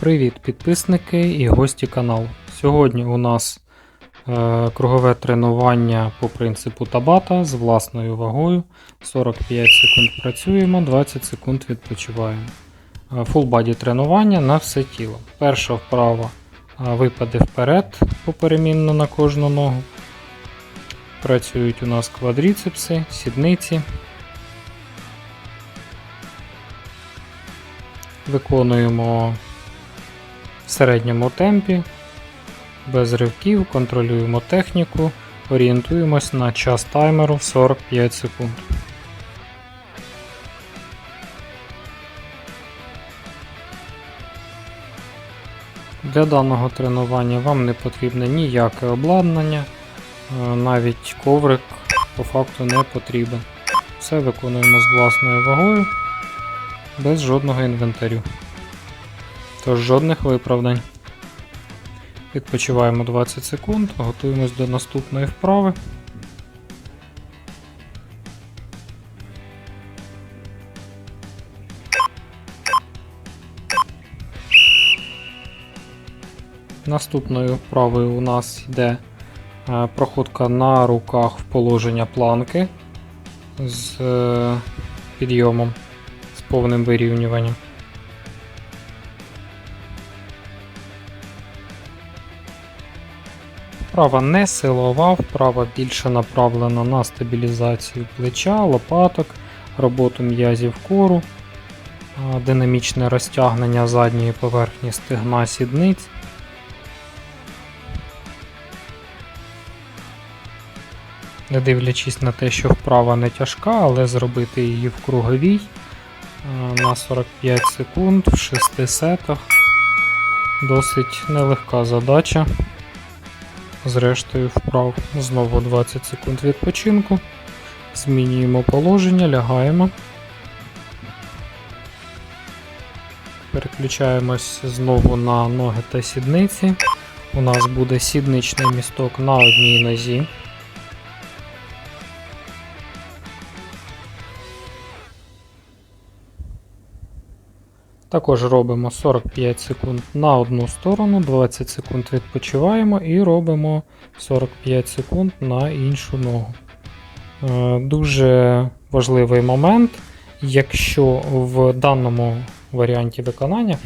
Привіт, підписники і гості каналу. Сьогодні у нас е, кругове тренування по принципу Табата з власною вагою. 45 секунд працюємо, 20 секунд відпочиваємо. Е, Full body тренування на все тіло. Перша вправа е, випади вперед поперемінно на кожну ногу. Працюють у нас квадріцепси, сідниці. Виконуємо середньому темпі, без ривків, контролюємо техніку, орієнтуємось на час таймеру 45 секунд. Для даного тренування вам не потрібне ніяке обладнання, е, навіть коврик по факту не потрібен. Все виконуємо з власною вагою, без жодного інвентарю. Тож жодних виправдань. Відпочиваємо 20 секунд, готуємось до наступної вправи. Наступною вправою у нас йде е, проходка на руках в положення планки з е, підйомом, з повним вирівнюванням. Вправа не силова, вправа більше направлена на стабілізацію плеча, лопаток, роботу м'язів кору, динамічне розтягнення задньої поверхні стегна сідниць. Не дивлячись на те, що вправа не тяжка, але зробити її в круговій на 45 секунд в 6 сетах досить нелегка задача. Зрештою вправ знову 20 секунд відпочинку. Змінюємо положення, лягаємо. Переключаємось знову на ноги та сідниці. У нас буде сідничний місток на одній нозі. Також робимо 45 секунд на одну сторону, 20 секунд відпочиваємо і робимо 45 секунд на іншу ногу. Е, Дуже важливий момент, якщо в даному варіанті виконання,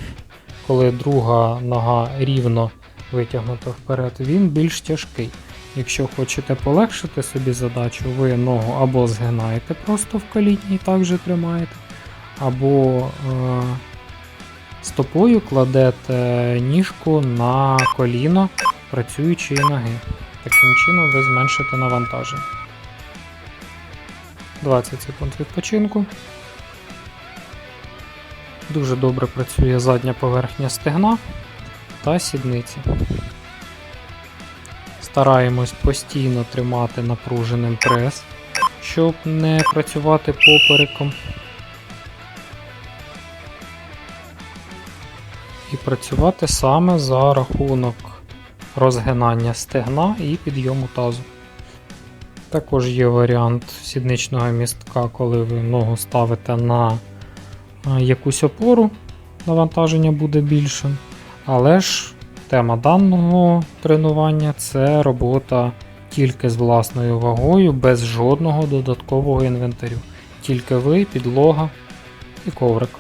коли друга нога рівно витягнута вперед, він більш тяжкий. Якщо хочете полегшити собі задачу, ви ногу або згинаєте просто в коліні і так же тримаєте, або е, Стопою кладете ніжку на коліно працюючої ноги. Таким чином ви зменшите навантаження. 20 секунд відпочинку. Дуже добре працює задня поверхня стегна та сідниці. Стараємось постійно тримати напруженим прес, щоб не працювати попереком. Працювати саме за рахунок розгинання стегна і підйому тазу. Також є варіант сідничного містка, коли ви ногу ставите на якусь опору, навантаження буде більшим. Але ж тема даного тренування це робота тільки з власною вагою, без жодного додаткового інвентарю. Тільки ви, підлога і коврик.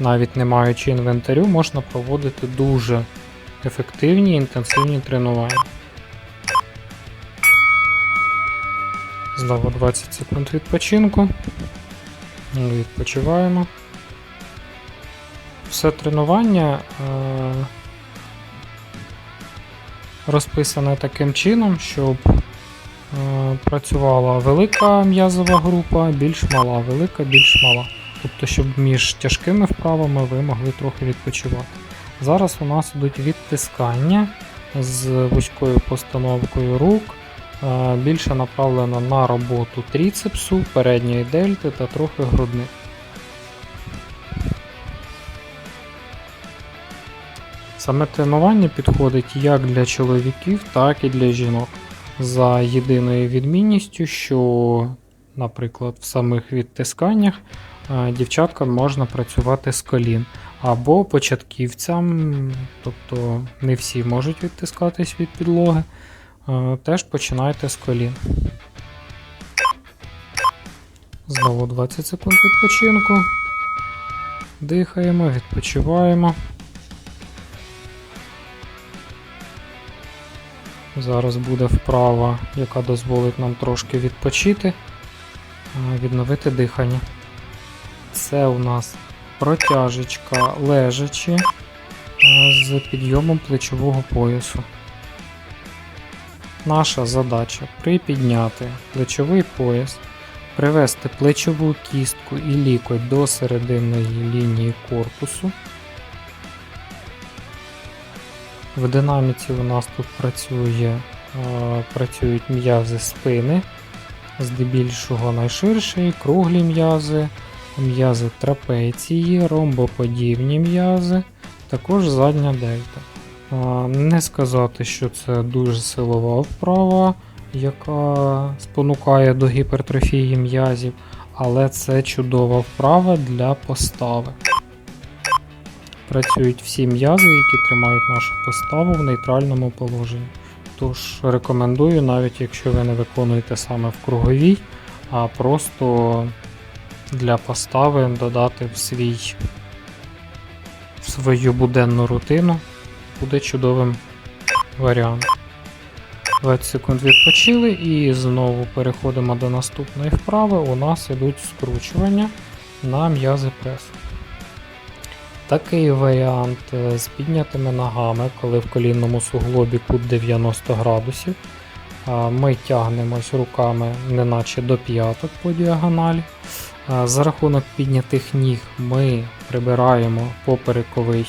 Навіть не маючи інвентарю, можна проводити дуже ефективні інтенсивні тренування. Знову 20 секунд відпочинку. Відпочиваємо. Все тренування е розписане таким чином, щоб е працювала велика м'язова група, більш мала, велика, більш мала. Тобто, щоб між тяжкими вправами ви могли трохи відпочивати. Зараз у нас йдуть відтискання з вузькою постановкою рук, е, більше направлено на роботу тріцепсу, передньої дельти та трохи грудних. Саме тренування підходить як для чоловіків, так і для жінок. За єдиною відмінністю, що наприклад, в самих відтисканнях е, дівчаткам можна працювати з колін. Або початківцям, тобто не всі можуть відтискатись від підлоги, е, теж починайте з колін. Знову 20 секунд відпочинку. Дихаємо, відпочиваємо. Зараз буде вправа, яка дозволить нам трошки відпочити, відновити дихання. Це у нас протяжечка лежачи е, з підйомом плечового поясу. Наша задача припідняти плечовий пояс, привести плечову кістку і лікоть до серединної лінії корпусу. В динаміці у нас тут працює, е, працюють м'язи спини, здебільшого найширші, круглі м'язи, м'язи трапеції, ромбоподібні м'язи, також задня дельта. Не сказати, що це дуже силова вправа, яка спонукає до гіпертрофії м'язів, але це чудова вправа для постави. Працюють всі м'язи, які тримають нашу поставу в нейтральному положенні. Тож рекомендую, навіть якщо ви не виконуєте саме в круговій, а просто для постави додати в свій в свою буденну рутину буде чудовим варіантом. 20 секунд відпочили і знову переходимо до наступної вправи. У нас ідуть скручування на м'язи пресу. Такий варіант е, з піднятими ногами, коли в колінному суглобі кут 90 градусів. Ми тягнемось руками неначе до п'яток по діагоналі. За рахунок піднятих ніг ми прибираємо поперековий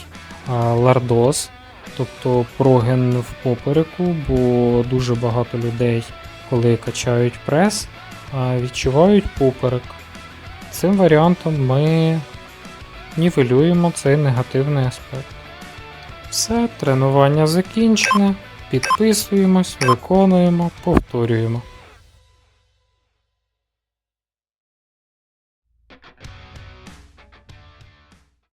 а, лордоз, тобто прогин в попереку, бо дуже багато людей, коли качають прес, відчувають поперек. Цим варіантом ми нівелюємо цей негативний аспект. Все, тренування закінчене. Підписуємось, виконуємо, повторюємо.